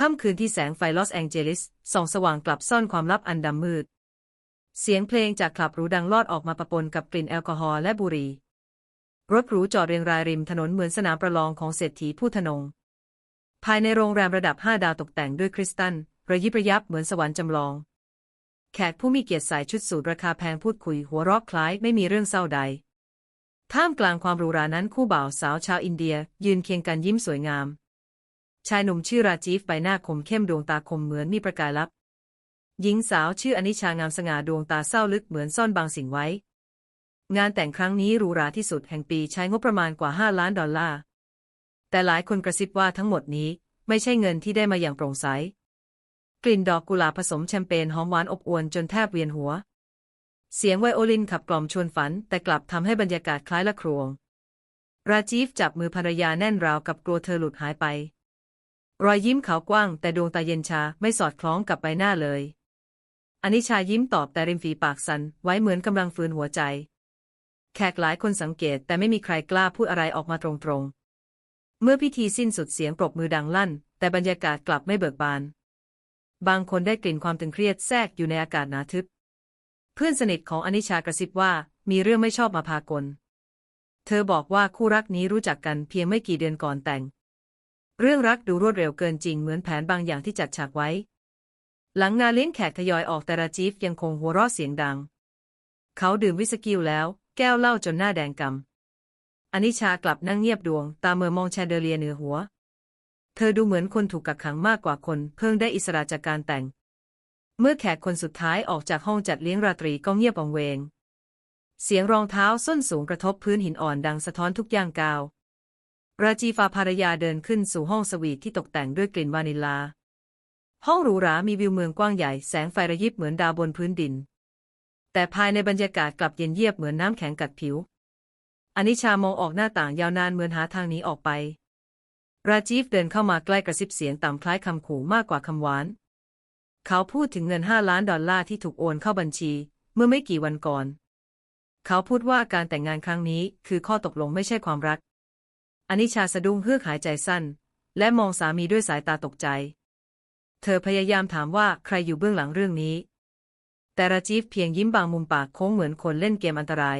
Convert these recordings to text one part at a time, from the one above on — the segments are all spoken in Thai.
ค่ำคืนที่แสงไฟลอสแองเจลิสส่องสว่างกลับซ่อนความลับอันดำมืด เสียงเพลงจากคลับหรูดังลอดออกมาปะปนกับกลิ่นแอลกอฮอล์และบุหรี่รถหรูจอดเรียงรายริมถนนเหมือนสนามประลองของเศรษฐีผู้ทนง ภายในโรงแรมระดับ 5 ดาวตกแต่งด้วยคริสตัลระยิบระยับเหมือนสวรรค์จำลอง แขกผู้มีเกียรติใส่ชุดสูทราคาแพงพูดคุยหัวเราะคล้ายไม่มีเรื่องเศร้าใด ท่ามกลางความหรูหรานั้นคู่บ่าวสาวชาวอินเดีย ยืนเคียงกันยิ้มสวยงาม ชายหนุ่มชื่อราจีฟใบหน้าคมเข้มดวงตาคมเหมือนมีประกายลับ หญิงสาวชื่ออนิชางามสง่าดวงตาเศร้าลึกเหมือนซ่อนบางสิ่งไว้ งานแต่งครั้งนี้หรูหราที่สุดแห่งปีใช้งบประมาณกว่า 5 ล้านดอลลาร์ แต่หลายคนกระซิบว่าทั้งหมดนี้ไม่ใช่เงินที่ได้มาอย่างโปร่งใส กลิ่นดอกกุหลาบผสมแชมเปญหอมหวานอบอวลจนแทบเวียนหัว เสียงไวโอลินขับกล่อมชวนฝัน แต่กลับทำให้บรรยากาศคล้ายละครวง ราจีฟจับมือภรรยาแน่นราวกับกลัวเธอหลุดหายไป รอยยิ้มเขากว้างแต่ดวงตาเย็นชาไม่สอดคล้องกับใบหน้าเลยอนิชายิ้มตอบแต่ริมฝีปากสัน่นไว้เหมือนกำลังฟื้นหัวใจ แขกหลายคนสังเกตแต่ไม่มีใครกล้าพูดอะไรออกมาตรงๆ เมื่อพิธีสิ้นสุดเสียงปรบมือดังลั่น แต่บรรยากาศกลับไม่เบิกบาน บางคนได้กลิ่นความตึงเครียดแทรกอยู่ในอากาศหนาทึบ เพื่อนสนิทของอนิชากระซิบว่ามีเรื่องไม่ชอบมาพากล เธอบอกว่าคู่รักนี้รู้จักกันเพียงไม่กี่เดือนก่อนแต่ง เรื่องรักดูรวดเร็วเกินจริงเหมือนแผนบางอย่างที่จัดฉากไว้ หลังงานเลี้ยงแขกทยอยออกแต่ราจีฟยังคงหัวเราะเสียงดัง เขาดื่มวิสกี้แล้ว แก้วเหล้าจนหน้าแดงกำอนิชากลับนั่งเงียบดวง ตาเมื่อมองแชเดเลียเหนือหัว เธอดูเหมือนคนถูกกักขังมากกว่าคน เพิ่งได้อิสระจากการแต่ง เมื่อแขกคนสุดท้ายออกจากห้องจัดเลี้ยงราตรีก็เงียบวังเวง เสียงรองเท้าส้นสูงกระทบพื้นหินอ่อนดังสะท้อนทุกย่างก้าว ราจีฟาภรรยาเดินขึ้นสู่ห้องสวีทที่ตกแต่งด้วยกลิ่นวานิลลา ห้องหรูหรามีวิวเมืองกว้างใหญ่แสงไฟระยิบเหมือนดาวบนพื้นดิน แต่ภายในบรรยากาศกลับเย็นเยียบเหมือนน้ำแข็งกัดผิวอนิชามองออกหน้าต่างยาวนานเหมือนหาทางหนีออกไป ราจีฟเดินเข้ามาใกล้กระซิบเสียงต่ำคล้ายคำขู่มากกว่าคำหวาน เขาพูดถึงเงินห้าล้านดอลลาร์ที่ถูกโอนเข้าบัญชี เมื่อไม่กี่วันก่อน เขาพูดว่าการแต่งงานครั้งนี้คือข้อตกลงไม่ใช่ความรัก อนิชาสะดุ้งเฮือกหายใจสั้น และมองสามีด้วยสายตาตกใจ เธอพยายามถามว่าใครอยู่เบื้องหลังเรื่องนี้ แต่ราจีฟเพียงยิ้มบางมุมปากโค้งเหมือนคนเล่นเกมอันตราย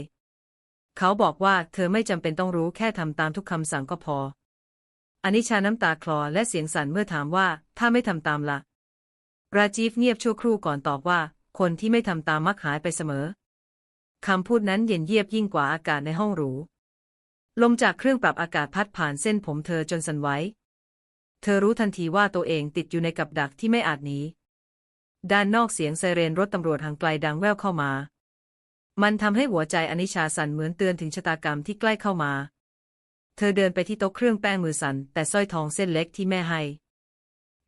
เขาบอกว่าเธอไม่จำเป็นต้องรู้แค่ทำตามทุกคำสั่งก็พอ อนิชาน้ำตาคลอและเสียงสั่นเมื่อถามว่าถ้าไม่ทำตามละ่ะ ราจีฟเงียบชั่วครู่ก่อนตอบว่า คนที่ไม่ทำตามมักหายไปเสมอคำพูดนั้นเย็นเยียบยิ่งกว่าอากาศในห้องหรู ลมจากเครื่องปรับอากาศพัดผ่านเส้นผมเธอจนสั่นไหว เธอรู้ทันทีว่าตัวเองติดอยู่ในกับดักที่ไม่อาจหนี ด้านนอกเสียงไซเรนรถตำรวจห่างไกลดังแว่วเข้ามา มันทำให้หัวใจอนิชาสั่นเหมือนเตือนถึงชะตากรรมที่ใกล้เข้ามา เธอเดินไปที่โต๊ะเครื่องแป้งมือสั่นแต่สร้อยทองเส้นเล็กที่แม่ให้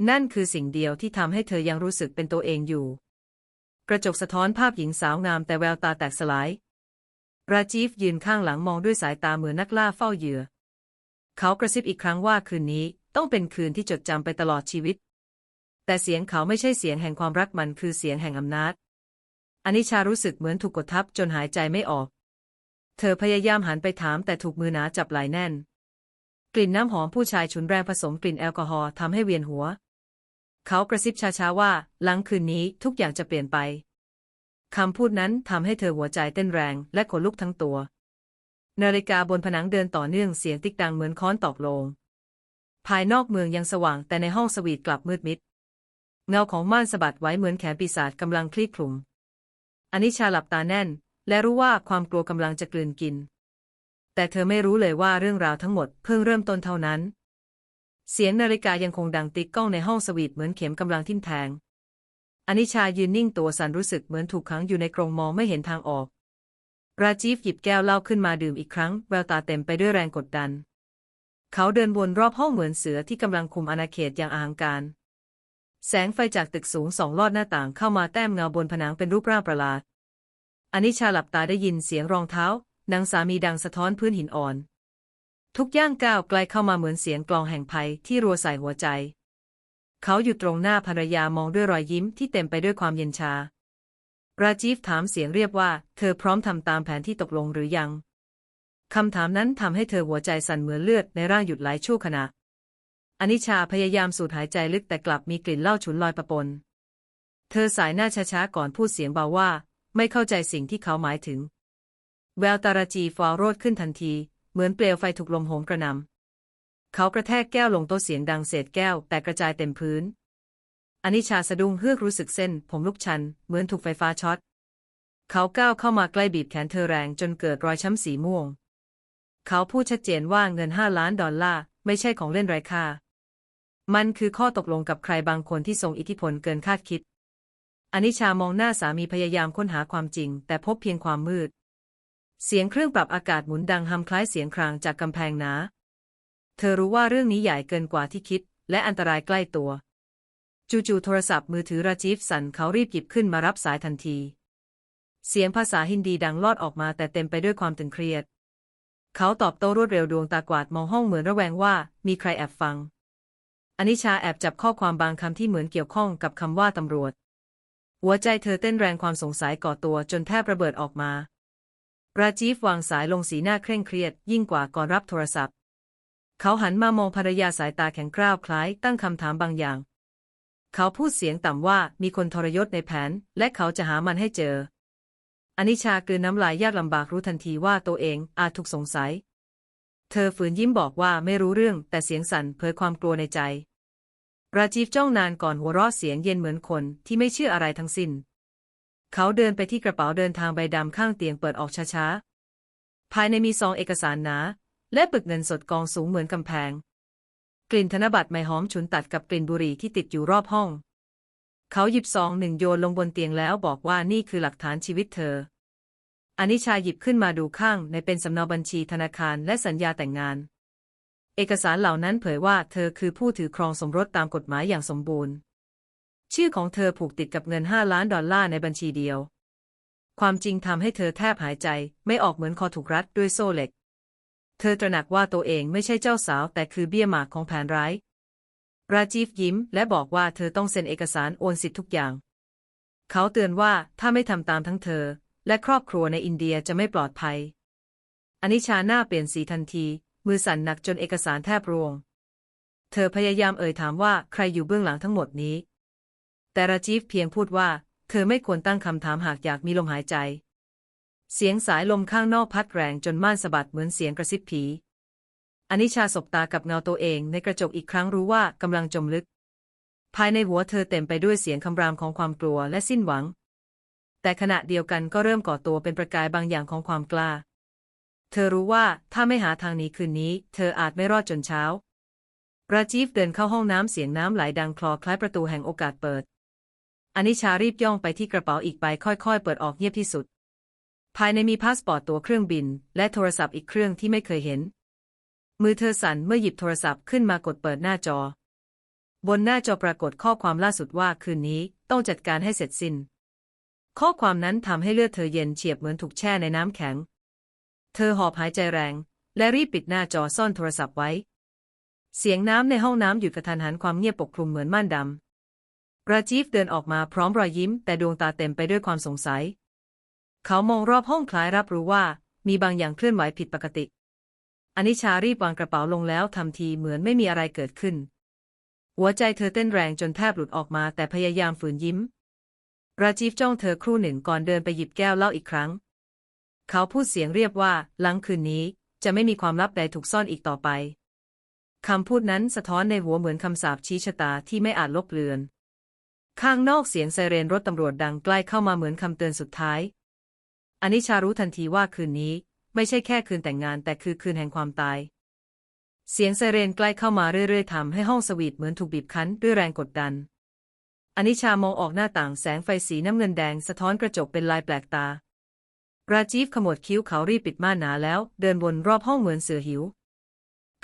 นั่นคือสิ่งเดียวที่ทำให้เธอยังรู้สึกเป็นตัวเองอยู่ กระจกสะท้อนภาพหญิงสาวงามแต่แววตาแตกสลาย ราจีฟยืนข้างหลังมองด้วยสายตาเหมือนนักล่าเฝ้าเหยื่อ เขากระซิบอีกครั้งว่าคืนนี้ต้องเป็นคืนที่จดจำไปตลอดชีวิต แต่เสียงเขาไม่ใช่เสียงแห่งความรักมันคือเสียงแห่งอำนาจอนิชารู้สึกเหมือนถูกกดทับจนหายใจไม่ออก เธอพยายามหันไปถามแต่ถูกมือหนาจับไหล่แน่น กลิ่นน้ำหอมผู้ชายฉุนแรงผสมกลิ่นแอลกอฮอล์ทำให้เวียนหัว เขากระซิบช้าๆว่า หลังคืนนี้ทุกอย่างจะเปลี่ยนไป คำพูดนั้นทำให้เธอหัวใจเต้นแรงและขนลุกทั้งตัว นาฬิกาบนผนังเดินต่อเนื่องเสียงติ๊กดังเหมือนค้อนตอกโลง ภายนอกเมืองยังสว่างแต่ในห้องสวีทกลับมืดมิด เงาของม่านสะบัดไว้เหมือนแขนปีศาจกำลังคลี่คลุมอนิชาหลับตาแน่น และรู้ว่าความกลัวกำลังจะกลืนกิน แต่เธอไม่รู้เลยว่าเรื่องราวทั้งหมดเพิ่งเริ่มต้นเท่านั้น เสียงนาฬิกายังคงดังติ๊กก้องในห้องสวีทเหมือนเข็มกำลังทิ่มแทง อนิชายืนนิ่งตัวสั่นรู้สึกเหมือนถูกขังอยู่ในกรงมองไม่เห็นทางออก ราจีฟหยิบแก้วเหล้าขึ้นมาดื่มอีกครั้ง แววตาเต็มไปด้วยแรงกดดัน เขาเดินวนรอบห้องเหมือนเสือที่กำลังคุมอาณาเขตอย่างอาหังการ แสงไฟจากตึกสูงสองลอดหน้าต่างเข้ามาแต้มเงาบนผนังเป็นรูปร่างประหลาดอนิชาหลับตาได้ยินเสียงรองเท้านางสามีดังสะท้อนพื้นหินอ่อน ทุกย่างก้าวไกลเข้ามาเหมือนเสียงกลองแห่งภัยที่รัวใส่หัวใจ เขาอยู่ตรงหน้าภรรยามองด้วยรอยยิ้มที่เต็มไปด้วยความเย็นชา ราจีฟถามเสียงเรียบว่า เธอพร้อมทำตามแผนที่ตกลงหรือยัง คำถามนั้นทำให้เธอหัวใจสั่นเหมือนเลือดในร่างหยุดไหลชั่วขณะอนิชาพยายามสูดหายใจลึกแต่กลับมีกลิ่นเหล้าฉุนลอยประปน เธอสายหน้าช้าๆก่อนพูดเสียงเบาว่า ไม่เข้าใจสิ่งที่เขาหมายถึง แววตาราจีฟาวโรดขึ้นทันที เหมือนเปลวไฟถูกลมโหมกระหนำ เขากระแทกแก้วลงโต๊ะเสียงดังเศษแก้ว แต่กระจายเต็มพื้นอนิชาสะดุ้งเฮือกรู้สึกเส้น ผมลุกชัน เหมือนถูกไฟฟ้าช็อต เขาก้าวเข้ามาใกล้บีบแขนเธอแรงจนเกิดรอยช้ำสีม่วง เขาพูดชัดเจนว่าเงินห้าล้านดอลลาร์ไม่ใช่ของเล่นไร้ค่า มันคือข้อตกลงกับใครบางคนที่ทรงอิทธิพลเกินคาดคิดอนิชามองหน้าสามีพยายามค้นหาความจริง แต่พบเพียงความมืด เสียงเครื่องปรับอากาศหมุนดังฮัมคล้ายเสียงครางจากกำแพงหนา เธอรู้ว่าเรื่องนี้ใหญ่เกินกว่าที่คิด และอันตรายใกล้ตัว จู่ๆโทรศัพท์มือถือราจีฟสันเขารีบหยิบขึ้นมารับสายทันที เสียงภาษาฮินดีดังลอดออกมาแต่เต็มไปด้วยความตึงเครียด เขาตอบโต้รวดเร็วดวงตากวาดมองห้องเหมือนระแวงว่า มีใครแอบฟังอนิชาแอบจับข้อความบางคำที่เหมือนเกี่ยวข้องกับคำว่าตำรวจ หัวใจเธอเต้นแรงความสงสัยก่อตัวจนแทบระเบิดออกมา ราจีฟวางสายลงสีหน้าเคร่งเครียดยิ่งกว่าก่อนรับโทรศัพท์ เขาหันมามองภรรยาสายตาแข็งกร้าวคล้ายตั้งคำถามบางอย่าง เขาพูดเสียงต่ำว่ามีคนทรยศในแผน และเขาจะหามันให้เจอ อนิชากลืนน้ำลายยากลำบากรู้ทันทีว่าตัวเองอาจถูกสงสัย เธอฝืนยิ้มบอกว่าไม่รู้เรื่องแต่เสียงสั่นเผยความกลัวในใจ ราจีฟจ้องนานก่อนหัวเราะเสียงเย็นเหมือนคนที่ไม่เชื่ออะไรทั้งสิ้น เขาเดินไปที่กระเป๋าเดินทางใบดำข้างเตียงเปิดออกช้าๆ ภายในมีซองเอกสารหนา และปึกเงินสดกองสูงเหมือนกำแพง กลิ่นธนบัตรไม่หอมฉุนตัดกับกลิ่นบุหรี่ที่ติดอยู่รอบห้อง เขาหยิบซองหนึ่งโยนลงบนเตียงแล้วบอกว่านี่คือหลักฐานชีวิตเธออานิชาหยิบขึ้นมาดูข้างในเป็นสำเนาบัญชีธนาคารและสัญญาแต่งงาน เอกสารเหล่านั้นเผยว่าเธอคือผู้ถือครองสมรสตามกฎหมายอย่างสมบูรณ์ ชื่อของเธอผูกติดกับเงิน 5 ล้านดอลลาร์ในบัญชีเดียว ความจริงทำให้เธอแทบหายใจไม่ออกเหมือนคอถูกรัดด้วยโซ่เหล็ก เธอตระหนักว่าตัวเองไม่ใช่เจ้าสาวแต่คือเบี้ยหมากของแผนร้าย ราจีฟยิ้มและบอกว่าเธอต้องเซ็นเอกสารโอนสิทธิ์ทุกอย่าง เขาเตือนว่าถ้าไม่ทำตามทั้งเธอ และครอบครัวในอินเดียจะไม่ปลอดภัยอนิชาหน้าเปลี่ยนสีทันที มือสั่นหนักจนเอกสารแทบร่วง เธอพยายามเอ่ยถามว่าใครอยู่เบื้องหลังทั้งหมดนี้ แต่ราจีฟเพียงพูดว่า เธอไม่ควรตั้งคำถามหากอยากมีลมหายใจ เสียงสายลมข้างนอกพัดแรงจนม่านสะบัดเหมือนเสียงกระซิบผี อนิชาสบตากับเงาตัวเองในกระจกอีกครั้งรู้ว่ากำลังจมลึก ภายในหัวเธอเต็มไปด้วยเสียงคำรามของความกลัวและสิ้นหวัง แต่ขณะเดียวกันก็เริ่มก่อตัวเป็นประกายบางอย่างของความกล้า เธอรู้ว่าถ้าไม่หาทางหนี้คืนนี้ เธออาจไม่รอดจนเช้า ราจีฟเดินเข้าห้องน้ำเสียงน้ำไหลดังคลอคล้ายประตูแห่งโอกาสเปิดอนิชารีบย่องไปที่กระเป๋าอีกใบค่อยๆ เปิดออกเงียบที่สุด ภายในมีพาสปอร์ตตัวเครื่องบิน และโทรศัพท์อีกเครื่องที่ไม่เคยเห็น มือเธอสั่นเมื่อหยิบโทรศัพท์ขึ้นมากดเปิดหน้าจอ บนหน้าจอปรากฏข้อความล่าสุดว่าคืนนี้ต้องจัดการให้เสร็จสิ้น ข้อความนั้นทำให้เลือดเธอเย็นเฉียบเหมือนถูกแช่ในน้ำแข็ง เธอหอบหายใจแรง และรีบปิดหน้าจอซ่อนโทรศัพท์ไว้ เสียงน้ำในห้องน้ำหยุดกระทันหันความเงียบปกคลุมเหมือนม่านดำราจีฟเดินออกมาพร้อมรอยยิ้ม แต่ดวงตาเต็มไปด้วยความสงสัย เขามองรอบห้องคล้ายรับรู้ว่า มีบางอย่างเคลื่อนไหวผิดปกติอนิชารีบวางกระเป๋าลงแล้วทำทีเหมือนไม่มีอะไรเกิดขึ้น หัวใจเธอเต้นแรงจนแทบหลุดออกมาแต่พยายามฝืนยิ้ม ราจีฟจ้องเธอครู่หนึ่งก่อนเดินไปหยิบแก้วเหล้าอีกครั้ง เขาพูดเสียงเรียบว่า หลังคืนนี้จะไม่มีความลับใดถูกซ่อนอีกต่อไปคำพูดนั้นสะท้อนในหัวเหมือนคำสาปชี้ชะตาที่ไม่อาจลบเลือน ข้างนอกเสียงไซเรนรถตำรวจดังใกล้เข้ามาเหมือนคำเตือนสุดท้าย อนิชารู้ทันทีว่าคืนนี้ไม่ใช่แค่คืนแต่งงานแต่คือคืนแห่งความตาย เสียงไซเรนใกล้เข้ามาเรื่อยๆทำให้ห้องสวีทเหมือนถูกบีบคั้นด้วยแรงกดดัน อนิชามองออกหน้าต่างแสงไฟสีน้ำเงินแดงสะท้อนกระจกเป็นลายแปลกตา ราจีฟขมวดคิ้วเขารีบปิดม่านหนาแล้ว เดินวนรอบห้องเหมือนเสือหิว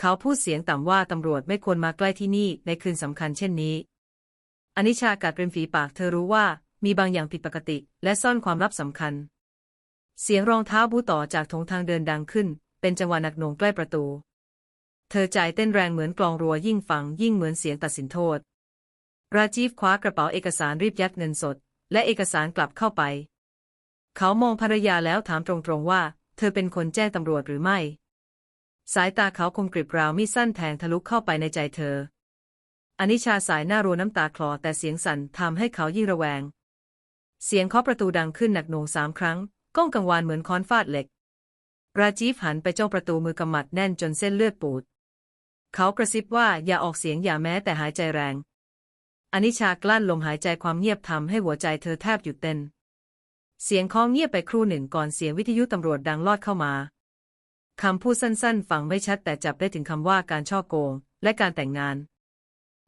เขาพูดเสียงต่ำว่าตำรวจไม่ควรมาใกล้ที่นี่ในคืนสำคัญเช่นนี้ อนิชากัดริมฝีปากเธอรู้ว่ามีบางอย่างผิดปกติและซ่อนความลับสำคัญ เสียงรองเท้าบูต่อจากทงทางเดินดังขึ้น เป็นจังหวะหนักหน่วงใกล้ประตู เธอใจเต้นแรงเหมือนกลองรัวยิ่งฟังยิ่งเหมือนเสียงตัดสินโทษ ราจีฟคว้ากระเป๋าเอกสารรีบยัดเงินสด และเอกสารกลับเข้าไป เขามองภรรยาแล้วถามตรงๆว่า เธอเป็นคนแจ้งตำรวจหรือไม่ สายตาเขาคมกริบราวมีสั้นแทงทะลุเข้าไปในใจเธอ อนิชาสายหน้ารัวน้ำตาคลอแต่เสียงสั่นทำให้เขายิ่งระแวงเสียงเคาะประตูดังขึ้นหนักหน่วงสามครั้ง ก้องกังวานเหมือนค้อนฟาดเหล็ก ราจีฟหันไปจ้องประตูมือกำมัดแน่นจนเส้นเลือดปูด เขากระซิบว่าอย่าออกเสียงอย่าแม้แต่หายใจแรงอนิชากลั้นลมหายใจความเงียบทำให้หัวใจเธอแทบหยุดเต้น เสียงคล้องเงียบไปครู่หนึ่งก่อนเสียงวิทยุตำรวจดังลอดเข้ามาคำพูดสั้นๆ ฟังไม่ชัดแต่จับได้ถึงคำว่าการช่อโกง และการแต่งงาน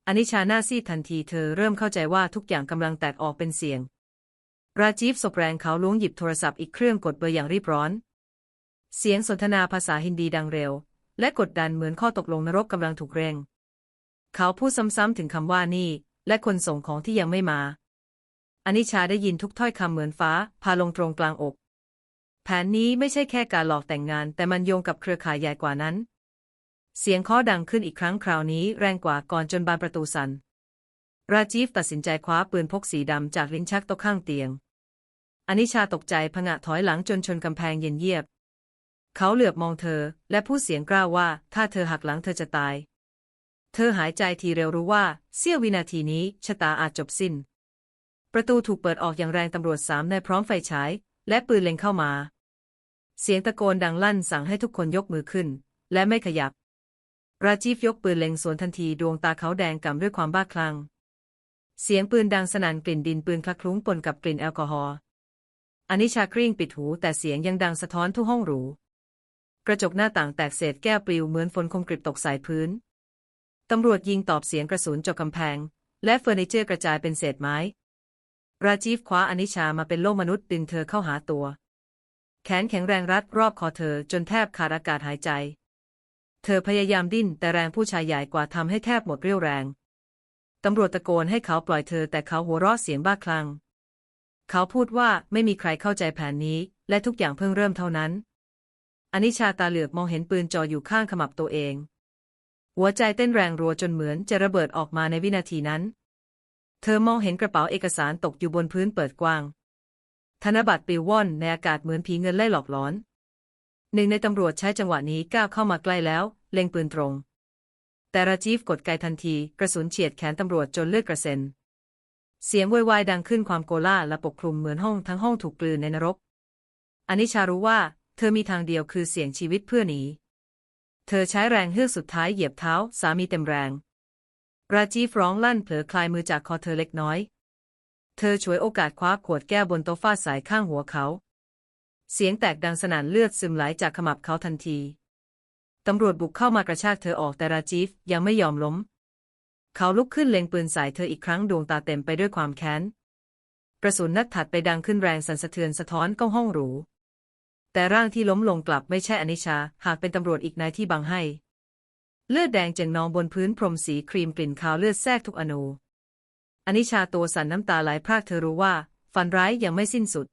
อนิชาหน้าซีดทันทีเธอเริ่มเข้าใจว่าทุกอย่างกำลังแตกออกเป็นเสียง ราจีฟสบแรงเขาล้วงหยิบโทรศัพท์อีกเครื่องกดเบอร์อย่างรีบร้อน เสียงสนทนาภาษาฮินดีดังเร็ว และกดดันเหมือนข้อตกลงนรกกำลังถูกเร่ง เขาพูดซ้ำๆถึงคำว่านี่ และคนส่งของที่ยังไม่มาอนิชาได้ยินทุกถ้อยคำเหมือนฟ้า พาลงตรงกลางอก แผนนี้ไม่ใช่แค่การหลอกแต่งงาน แต่มันโยงกับเครือข่ายใหญ่กว่านั้น เสียงเคาะดังขึ้นอีกครั้งคราวนี้แรงกว่าก่อนจนบานประตูสัน่นราจีฟตัดสินใจคว้าปืนพกสีดำจากลิ้นชักโต๊ะข้างเตียง อนิชาตกใจผงะถอยหลังจนชนกำแพงเย็นเยียบ เขาเหลือบมองเธอ และพูดเสียงกล้าวว่า ถ้าเธอหักหลังเธอจะตาย เธอหายใจทีเร็วรู้ว่า เสี้ยววินาทีนี้ชะตาอาจจบสิ้น ประตูถูกเปิดออกอย่างแรงตำรวจสามนายพร้อมไฟฉาย และปืนเล็งเข้ามา เสียงตะโกนดังลั่นสั่งให้ทุกคนยกมือขึ้น และไม่ขยับ ราจีฟยกปืนเล็งสวนทันทีดวงตาเขาแดงก่ำด้วยความบ้าคลั่งเสียงปืนดังสนั่นกลิ่นดินปืนคลักคลุ้งปนกับกลิ่นแอลกอฮอล์ อนิชากริ้งปิดหูแต่เสียงยังดังสะท้อนทุกห้องหรู กระจกหน้าต่างแตกเศษแก้วปลิวเหมือนฝนคมกริบตกใส่พื้น ตำรวจยิงตอบเสียงกระสุนจกกำแพง และเฟอร์นิเจอร์กระจายเป็นเศษไม้ ราจีฟคว้าอนิชามาเป็นโล่มนุษย์ดึงเธอเข้าหาตัว แขนแข็งแรงรัดรอบคอเธอจนแทบขาดอากาศหายใจ เธอพยายามดิ้นแต่แรงผู้ชายใหญ่กว่าทำให้แทบหมดเรี่ยวแรง ตำรวจตะโกนให้เขาปล่อยเธอแต่เขาหัวเราะเสียงบ้าคลั่ง เขาพูดว่าไม่มีใครเข้าใจแผนนี้ และทุกอย่างเพิ่งเริ่มเท่านั้น อนิชาตาเหลือกมองเห็นปืนจ่ออยู่ข้างขมับตัวเอง หัวใจเต้นแรงรัวจนเหมือนจะระเบิดออกมาในวินาทีนั้น เธอมองเห็นกระเป๋าเอกสารตกอยู่บนพื้นเปิดกว้าง ธนบัตรปลิวว่อนในอากาศเหมือนผีเงินไล่หลอกหลอน หนึ่งในตำรวจใช้จังหวะนี้ก้าวเข้ามาใกล้แล้ว เล็งปืนตรง แต่ราจีฟกดไกทันที กระสุนเฉียดแขนตำรวจจนเลือดกระเซ็น เสียงโวยวายดังขึ้นความโกลาและปกคลุมเหมือนห้องทั้งห้องถูกกลืนในนรก อนิชารู้ว่า เธอมีทางเดียวคือเสี่ยงชีวิตเพื่อหนี เธอใช้แรงเฮือกสุดท้ายเหยียบเท้าสามีเต็มแรง ราจีฟร้องลั่นเผลอคลายมือจากคอเธอเล็กน้อย เธอฉวยโอกาสคว้าขวดแก้วบนโต๊ะฟาดสายข้างหัวเขา เสียงแตกดังสนั่นเลือดซึมไหลจากขมับเขาทันที ตำรวจบุกเข้ามากระชากเธอออกแต่ราจีฟยังไม่ยอมล้ม เขาลุกขึ้นเล็งปืนใส่เธออีกครั้งดวงตาเต็มไปด้วยความแค้น กระสุนนัดถัดไปดังขึ้นแรงสั่นสะเทือนสะท้อนก้องห้องหรู แต่ร่างที่ล้มลงกลับไม่ใช่อนิชา หากเป็นตำรวจอีกนายที่บังให้ เลือดแดงเจิ่งนองบนพื้นพรมสีครีมกลิ่นคาวเลือดแทรกทุกอนูอนิชาตัวสั่นน้ำตาไหลพรากเธอรู้ว่า ฝันร้ายยังไม่สิ้นสุด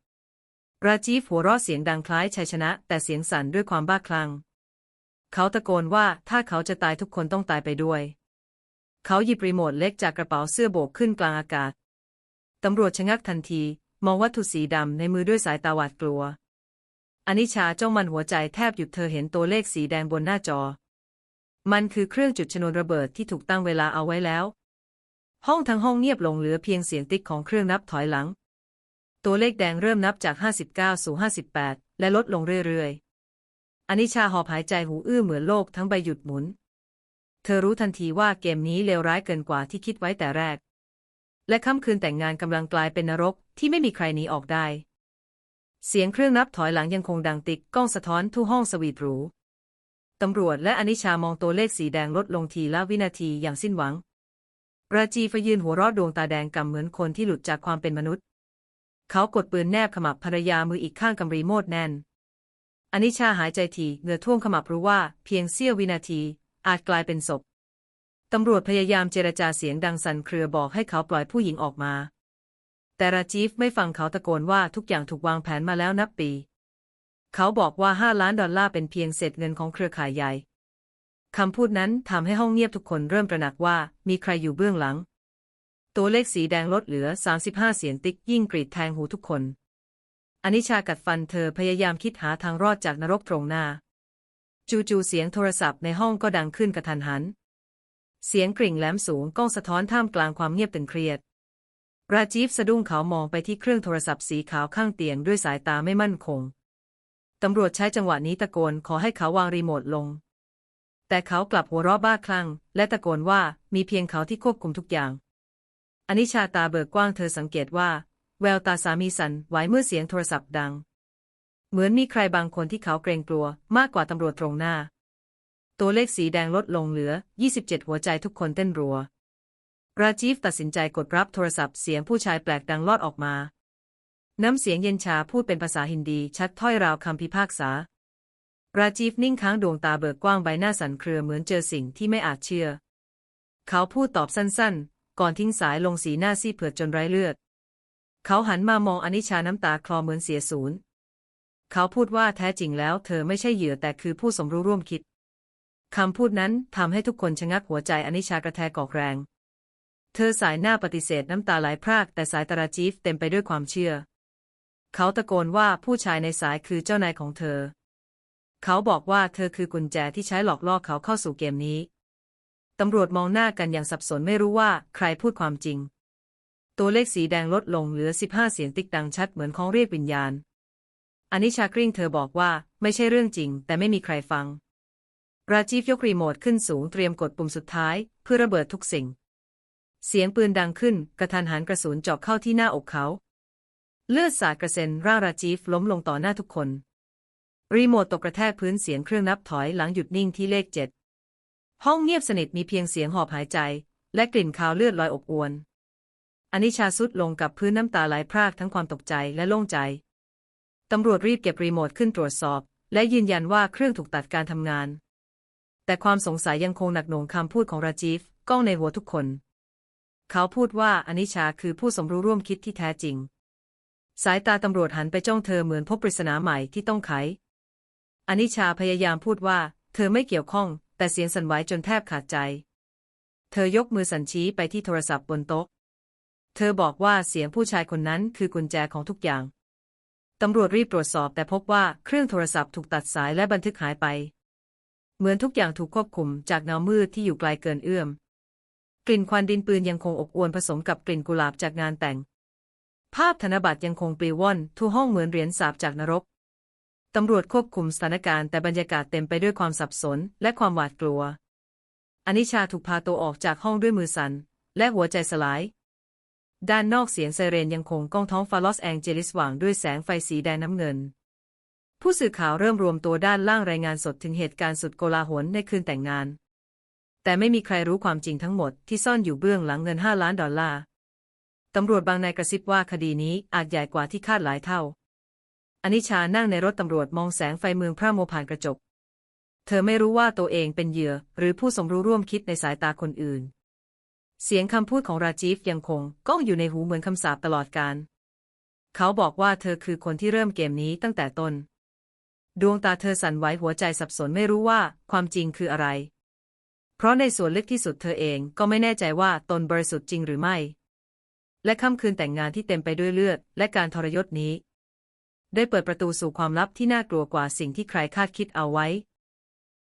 ราจีฟหัวเราะเสียงดังคล้ายชัยชนะ แต่เสียงสั่นด้วยความบ้าคลั่ง เขาตะโกนว่าถ้าเขาจะตายทุกคนต้องตายไปด้วย เขาหยิบรีโมทเล็กจากกระเป๋าเสื้อโบกขึ้นกลางอากาศ ตำรวจชะงักทันที มองวัตถุสีดำในมือด้วยสายตาหวาดกลัว อนิชาจ้องมันหัวใจแทบหยุดเธอเห็นตัวเลขสีแดงบนหน้าจอ มันคือเครื่องจุดชนวนระเบิดที่ถูกตั้งเวลาเอาไว้แล้ว ห้องทั้งห้องเงียบลงเหลือเพียงเสียงติ๊กของเครื่องนับถอยหลัง ตัวเลขแดงเริ่มนับจาก 59 สู่ 58 และลดลงเรื่อยๆอนิชาหอบหายใจหูอื้อเหมือนโลกทั้งใบหยุดหมุน เธอรู้ทันทีว่าเกมนี้เลวร้ายเกินกว่าที่คิดไว้แต่แรก และค่ำคืนแต่งงานกำลังกลายเป็นนรกที่ไม่มีใครหนีออกได้ เสียงเครื่องนับถอยหลังยังคงดังติดกก้องสะท้อนทุกห้องสวีทหรู ตำรวจและอนิชามองตัวเลขสีแดงลดลงทีละวินาทีอย่างสิ้นหวัง ราจีฟยืนหัวราะดวงตาแดงกำเหมือนคนที่หลุดจากความเป็นมนุษย์ เขากดปืนแนบขมับภรรยามืออีกข้างกำรีโมดแน่นอนิชาหายใจทีเหงื่อท่วมขมับรู้ว่าเพียงเสี้ยววินาที อาจกลายเป็นศพ ตำรวจพยายามเจรจาเสียงดังสั่นเครือบอกให้เขาปล่อยผู้หญิงออกมา แต่ราจีฟไม่ฟังเขาตะโกนว่าทุกอย่างถูกวางแผนมาแล้วนับปี เขาบอกว่าห้าล้านดอลลาร์เป็นเพียงเศษเงินของเครือข่ายใหญ่คำพูดนั้นทำให้ห้องเงียบทุกคนเริ่มตระหนักว่ามีใครอยู่เบื้องหลัง ตัวเลขสีแดงลดเหลือ 35 เสียงติ๊กยิ่งกรีดแทงหูทุกคนอนิชากัดฟันเธอพยายามคิดหาทางรอดจากนรกตรงหน้า จู่ๆเสียงโทรศัพท์ในห้องก็ดังขึ้นกระทันหัน เสียงกริ่งแหลมสูงก้องสะท้อนท่ามกลางความเงียบตึงเครียด ราจีฟสะดุ้งเขามองไปที่เครื่องโทรศัพท์สีขาวข้างเตียงด้วยสายตาไม่มั่นคง ตำรวจใช้จังหวะนี้ตะโกนขอให้เขาวางรีโมทลง แต่เขากลับหัวเราะบ้าคลั่ง และตะโกนว่ามีเพียงเขาที่ควบคุมทุกอย่างอนิชาตาเบิกกว้างเธอสังเกตว่า แววตาสามีสันไหวเมื่อเสียงโทรศัพท์ดัง เหมือนมีใครบางคนที่เขาเกรงกลัวมากกว่าตำรวจตรงหน้า ตัวเลขสีแดงลดลงเหลือ 27 หัวใจทุกคนเต้นรัว ราจีฟตัดสินใจกดรับโทรศัพท์เสียงผู้ชายแปลกดังลอดออกมา น้ำเสียงเย็นชาพูดเป็นภาษาฮินดีชัดถ้อยราวคำพิพากษา ราจีฟนิ่งค้างดวงตาเบิกกว้างใบหน้าสั่นเครือเหมือนเจอสิ่งที่ไม่อาจเชื่อ เขาพูดตอบสั้นๆ ก่อนทิ้งสายลงสีหน้าซีเผือดจนไร้เลือด เขาหันมามองอนิชาน้ำตาคลอเหมือนเสียศูนย์ เขาพูดว่าแท้จริงแล้วเธอไม่ใช่เหยื่อแต่คือผู้สมรู้ร่วมคิด คำพูดนั้นทำให้ทุกคนชะงักหัวใจอนิชากระแทกกอกแรง เธอสายหน้าปฏิเสธน้ำตาไหลพรากแต่สายตาราจีฟเต็มไปด้วยความเชื่อ เขาตะโกนว่าผู้ชายในสายคือเจ้านายของเธอ เขาบอกว่าเธอคือกุญแจที่ใช้หลอกล่อเขาเข้าสู่เกมนี้ตำรวจมองหน้ากันอย่างสับสนไม่รู้ว่าใครพูดความจริง ตัวเลขสีแดงลดลงเหลือ 15 เสียงติ๊กดังชัดเหมือนของเรียกวิญญาณ อนิชากริ้งเธอบอกว่าไม่ใช่เรื่องจริง แต่ไม่มีใครฟัง ราจีฟยกรีโมทขึ้นสูงเตรียมกดปุ่มสุดท้าย เพื่อระเบิดทุกสิ่ง เสียงปืนดังขึ้น กระทันหันกระสุนเจาะเข้าที่หน้าอกเขา เลือดสาดกระเซ็นร่างราจีฟล้มลงต่อหน้าทุกคน รีโมทตกกระแทกพื้นเสียงเครื่องนับถอยหลังหยุดนิ่งที่เลขเจ็ดห้องเงียบสนิทมีเพียงเสียงหอบหายใจ และกลิ่นคาวเลือดลอยอบอวนอนิชาสุดลงกับพื้นน้ำตาไหลพรากทั้งความตกใจและโล่งใจ ตำรวจรีบเก็บรีโมทขึ้นตรวจสอบ และยืนยันว่าเครื่องถูกตัดการทำงาน แต่ความสงสัยยังคงหนักหน่วงคำพูดของราจีฟก้องในหัวทุกคน เขาพูดว่าอนิชาคือผู้สมรู้ร่วมคิดที่แท้จริง สายตาตำรวจหันไปจ้องเธอเหมือนพบปริศนาใหม่ที่ต้องไขอนิชาพยายามพูดว่า เธอไม่เกี่ยวข้อง แต่เสียงสั่นไหวจนแทบขาดใจ เธอยกมือสั่นชี้ไปที่โทรศัพท์บนโต๊ะ เธอบอกว่าเสียงผู้ชายคนนั้นคือกุญแจของทุกอย่าง ตำรวจรีบตรวจสอบแต่พบว่าเครื่องโทรศัพท์ถูกตัดสายและบันทึกหายไป เหมือนทุกอย่างถูกควบคุมจากเงามืดที่อยู่ไกลเกินเอื้อม กลิ่นควันดินปืนยังคงอบอวนผสมกับกลิ่นกุหลาบจากงานแต่ง ภาพธนบัตรยังคงปลิวว่อนทั่วห้องเหมือนเหรียญสาบจากนรก ตำรวจควบคุมสถานการณ์แต่บรรยากาศเต็มไปด้วยความสับสนและความหวาดกลัว อนิชาถูกพาตัวออกจากห้องด้วยมือสั่นและหัวใจสลาย ด้านนอกเสียงไซเรนยังคงก้องท้องฟ้าลอสแองเจลิสว่างด้วยแสงไฟสีแดงน้ำเงิน ผู้สื่อข่าวเริ่มรวมตัวด้านล่างรายงานสดถึงเหตุการณ์สุดโกลาหลในคืนแต่งงาน แต่ไม่มีใครรู้ความจริงทั้งหมดที่ซ่อนอยู่เบื้องหลังเงิน 5 ล้านดอลลาร์ตำรวจบางนายกระซิบว่าคดีนี้อาจใหญ่กว่าที่คาดหลายเท่าอนิชานั่งในรถตำรวจมองแสงไฟเมืองพระโมผ่านกระจก เธอไม่รู้ว่าตัวเองเป็นเหยื่อ หรือผู้สมรู้ร่วมคิดในสายตาคนอื่น เสียงคำพูดของราจีฟยังคงก้องอยู่ในหูเหมือนคำสาปตลอดการ เขาบอกว่าเธอคือคนที่เริ่มเกมนี้ตั้งแต่ต้น ดวงตาเธอสั่นไหวหัวใจสับสนไม่รู้ว่าความจริงคืออะไร เพราะในส่วนลึกที่สุดเธอเองก็ไม่แน่ใจว่าตนบริสุทธิ์จริงหรือไม่ และค่ำคืนแต่งงานที่เต็มไปด้วยเลือด และการทรยศนี้ ได้เปิดประตูสู่ความลับที่น่ากลัวกว่าสิ่งที่ใครคาดคิดเอาไว้